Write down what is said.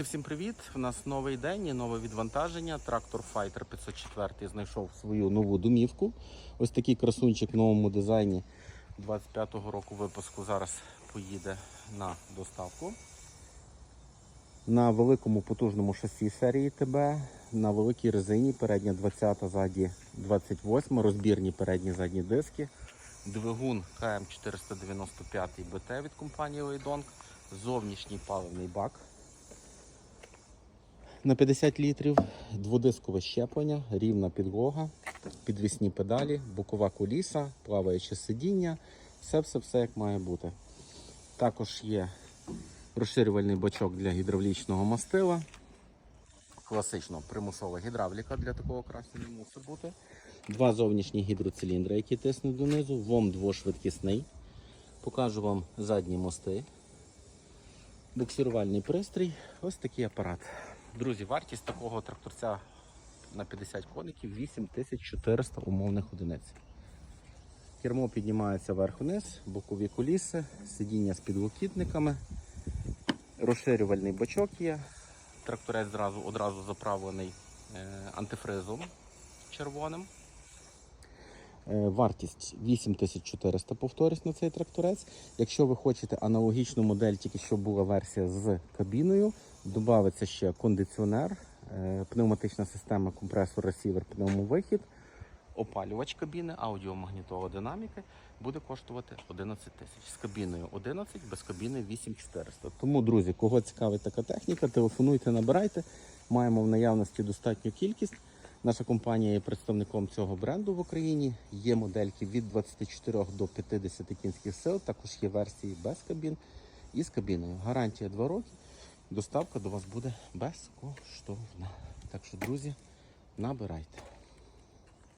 Всім привіт! У нас новий день і нове відвантаження. Трактор Fighter 504 знайшов свою нову домівку. Ось такий красунчик в новому дизайні 25-го року випуску. Зараз поїде на доставку. На великому потужному шасі серії ТБ, на великій резині, передня 20, ззаді 28, розбірні передні задні диски, двигун КМ495 БТ від компанії Weidong, зовнішній паливний бак на 50 літрів, дводискове щеплення, рівна підлога, підвісні педалі, бокова коліса, плаваюче сидіння, все-все-все як має бути. Також є розширювальний бачок для гідравлічного мастила. Класично примусова гідравліка для такого красення мусить бути. Два зовнішні гідроциліндри, які тиснуть донизу, ВОМ двошвидкісний. Покажу вам задні мости. Буксирувальний пристрій. Ось такий апарат. Друзі, вартість такого тракторця на 50 коників 8400 умовних одиниць. Кермо піднімається вверх-вниз, бокові куліси, сидіння з підлокітниками, розширювальний бачок є. Тракторець зразу, одразу заправлений е, антифризом червоним. Е, Вартість 8400, повторюсь на цей тракторець. Якщо ви хочете аналогічну модель, тільки що була версія з кабіною, додається ще кондиціонер, е, пневматична система, компресор, ресівер, пневмовихід, опалювач кабіни, аудіомагнітолодинаміки буде коштувати 11 тисяч. З кабіною 11, без кабіни 8400. Тому, друзі, кого цікавить така техніка, телефонуйте, набирайте. Маємо в наявності достатню кількість. Наша компанія є представником цього бренду в Україні. Є модельки від 24 до 50 кінських сил. Також є версії без кабін і з кабіною. Гарантія 2 роки. Доставка до вас буде безкоштовна. Так що, друзі, набирайте.